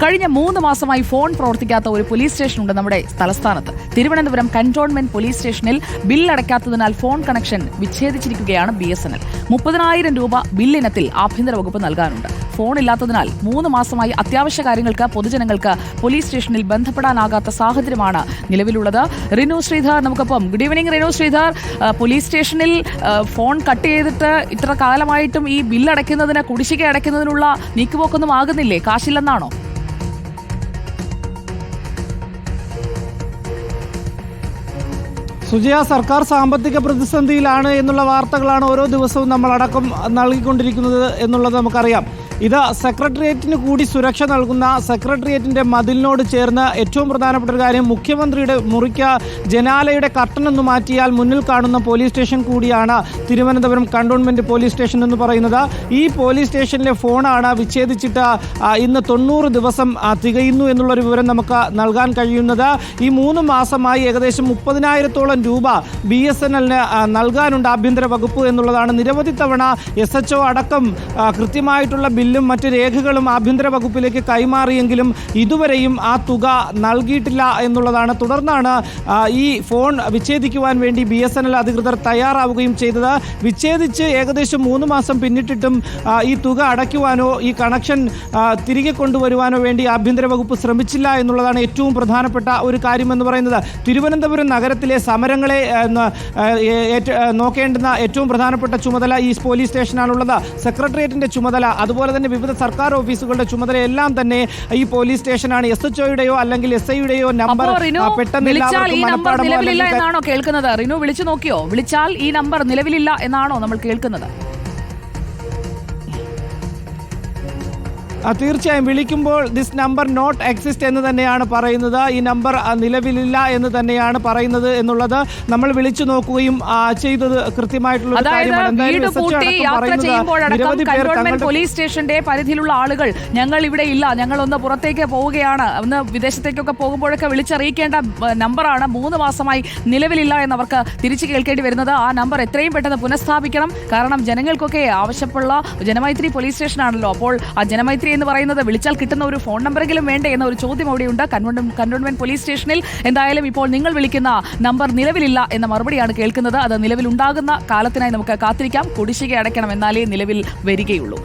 കഴിഞ്ഞ മൂന്ന് മാസമായി ഫോൺ പ്രവർത്തിക്കാത്ത ഒരു പോലീസ് സ്റ്റേഷൻ ഉണ്ട് നമ്മുടെ തലസ്ഥാനത്ത്. തിരുവനന്തപുരം കന്റോൺമെന്റ് പോലീസ് സ്റ്റേഷനിൽ ബിൽ അടയ്ക്കാത്തതിനാൽ ഫോൺ കണക്ഷൻ വിച്ഛേദിച്ചിരിക്കുകയാണ് ബി എസ് എൻ എൽ മുപ്പതിനായിരം രൂപ ബില്ലിനത്തിൽ ആഭ്യന്തര വകുപ്പ് നൽകാനുണ്ട്. ഫോൺ ഇല്ലാത്തതിനാൽ മൂന്ന് മാസമായി അത്യാവശ്യ കാര്യങ്ങൾക്ക് പൊതുജനങ്ങൾക്ക് പോലീസ് സ്റ്റേഷനിൽ ബന്ധപ്പെടാനാകാത്ത സാഹചര്യമാണ് നിലവിലുള്ളത്. റിനു ശ്രീധർ നമുക്കൊപ്പം. Good evening Rinu Sreedhar. Police സ്റ്റേഷനിൽ ഫോൺ കട്ട് ചെയ്തിട്ട് ഇത്ര കാലമായിട്ടും ഈ ബില്ല് അടയ്ക്കുന്നതിന് കുടിശ്ശിക അടയ്ക്കുന്നതിനുള്ള നീക്കുപോക്കൊന്നും ആകുന്നില്ലേ? കാശില്ലെന്നാണോ? സുജയ സർക്കാർ സാമ്പത്തിക പ്രതിസന്ധിയിലാണ് എന്നുള്ള വാർത്തകളാണ് ഓരോ ദിവസവും നമ്മൾ അടക്കം നൽകിക്കൊണ്ടിരിക്കുന്നത് എന്നുള്ളത് നമുക്കറിയാം. ഇത് സെക്രട്ടേറിയറ്റിന് കൂടി സുരക്ഷ നൽകുന്ന സെക്രട്ടേറിയറ്റിന്റെ മതിലിനോട് ചേർന്ന് ഏറ്റവും പ്രധാനപ്പെട്ട ഒരു കാര്യം മുഖ്യമന്ത്രിയുടെ മുറിക്ക ജനാലയുടെ കർട്ടൻ ഒന്ന് മാറ്റിയാൽ മുന്നിൽ കാണുന്ന പോലീസ് സ്റ്റേഷൻ കൂടിയാണ് തിരുവനന്തപുരം കണ്ടോൺമെന്റ് പോലീസ് സ്റ്റേഷൻ എന്ന് പറയുന്നത്. ഈ പോലീസ് സ്റ്റേഷനിലെ ഫോണാണ് വിച്ഛേദിച്ചിട്ട് ഇന്ന് തൊണ്ണൂറ് ദിവസം തികയുന്നു എന്നുള്ളൊരു വിവരം നമുക്ക് നൽകാൻ കഴിയുന്നത്. ഈ മൂന്ന് മാസമായി ഏകദേശം മുപ്പതിനായിരത്തോളം രൂപ ബി എസ് എൻ എല്ലിന് നൽകാനുണ്ട് ആഭ്യന്തര വകുപ്പ് എന്നുള്ളതാണ്. നിരവധി തവണ എസ് എച്ച് അടക്കം കൃത്യമായിട്ടുള്ള കൃത്യമായിട്ടുള്ള ബില്ലും മറ്റ് രേഖകളും ആഭ്യന്തര വകുപ്പിലേക്ക് കൈമാറിയെങ്കിലും ഇതുവരെയും ആ തുക നൽകിയിട്ടില്ല എന്നുള്ളതാണ്. തുടർന്നാണ് ഈ ഫോൺ വിച്ഛേദിക്കുവാൻ വേണ്ടി ബി എസ് എൻ എൽ അധികൃതർ തയ്യാറാവുകയും ചെയ്തത്. വിച്ഛേദിച്ച് ഏകദേശം മൂന്ന് മാസം പിന്നിട്ടിട്ടും ഈ തുക അടയ്ക്കുവാനോ ഈ കണക്ഷൻ തിരികെ കൊണ്ടുവരുവാനോ വേണ്ടി ആഭ്യന്തര വകുപ്പ് ശ്രമിച്ചില്ല എന്നുള്ളതാണ് ഏറ്റവും പ്രധാനപ്പെട്ട ഒരു കാര്യമെന്ന് പറയുന്നത്. തിരുവനന്തപുരം നഗരത്തിലെ സമരങ്ങളെ നോക്കേണ്ടുന്ന ഏറ്റവും പ്രധാനപ്പെട്ട ചുമതല ഈ പോലീസ് സ്റ്റേഷനാണുള്ളത്. സെക്രട്ടേറിയറ്റിന്റെ ചുമതല അതുപോലെ തന്നെ വിവിധ സർക്കാർ ഓഫീസുകളുടെ ചുമതലയെല്ലാം തന്നെ ഈ പോലീസ് സ്റ്റേഷനാണ്. എസ് എച്ച് ഒയുടെയോ അല്ലെങ്കിൽ എസ് ഐയുടെയോ നമ്പർ പെട്ടെന്ന് കേൾക്കുന്നത്? റിനു വിളിച്ചു നോക്കിയോ? വിളിച്ചാൽ ഈ നമ്പർ നിലവിലില്ല എന്നാണോ നമ്മൾ കേൾക്കുന്നത്? തീർച്ചയായും വിളിക്കുമ്പോൾ ദിസ് നമ്പർ നോട്ട് എക്സിസ്റ്റ് എന്ന് തന്നെയാണ് പറയുന്നത്. ഈ നമ്പർ നിലവിലില്ല എന്ന് തന്നെയാണ് പറയുന്നത് എന്നുള്ളത് നമ്മൾ വിളിച്ചു നോക്കുകയും ചെയ്തത് കൃത്യമായിട്ടുള്ള പോലീസ് സ്റ്റേഷന്റെ പരിധിയിലുള്ള ആളുകൾ ഞങ്ങൾ ഇവിടെ ഇല്ല ഞങ്ങൾ ഒന്ന് പുറത്തേക്ക് പോവുകയാണ് ഒന്ന് വിദേശത്തേക്കൊക്കെ പോകുമ്പോഴൊക്കെ വിളിച്ചറിയിക്കേണ്ട നമ്പറാണ് മൂന്ന് മാസമായി നിലവിലില്ല എന്നവർക്ക് തിരിച്ചു കേൾക്കേണ്ടി വരുന്നത്. ആ നമ്പർ എത്രയും പെട്ടെന്ന് പുനഃസ്ഥാപിക്കണം. കാരണം ജനങ്ങൾക്കൊക്കെ ആവശ്യമുള്ള ജനമൈത്രി പോലീസ് സ്റ്റേഷനാണല്ലോ. അപ്പോൾ ആ ജനമൈത്രി എന്ന് പറയുന്നത് വിളിച്ചാൽ കിട്ടുന്ന ഒരു ഫോൺ നമ്പറെങ്കിലും വേണ്ടേ എന്ന ഒരു ചോദ്യം അവിടെയുണ്ട്. കന്റോൺമെന്റ് പോലീസ് സ്റ്റേഷനിൽ എന്തായാലും ഇപ്പോൾ നിങ്ങൾ വിളിക്കുന്ന നമ്പർ നിലവിലില്ല എന്ന മറുപടിയാണ് കേൾക്കുന്നത്. അത് നിലവിലുണ്ടാകുന്ന കാലത്തിനായി നമുക്ക് കാത്തിരിക്കാം. കുടിശ്ശിക അടയ്ക്കണം എന്നാലേ നിലവിൽ വരികയുള്ളൂ.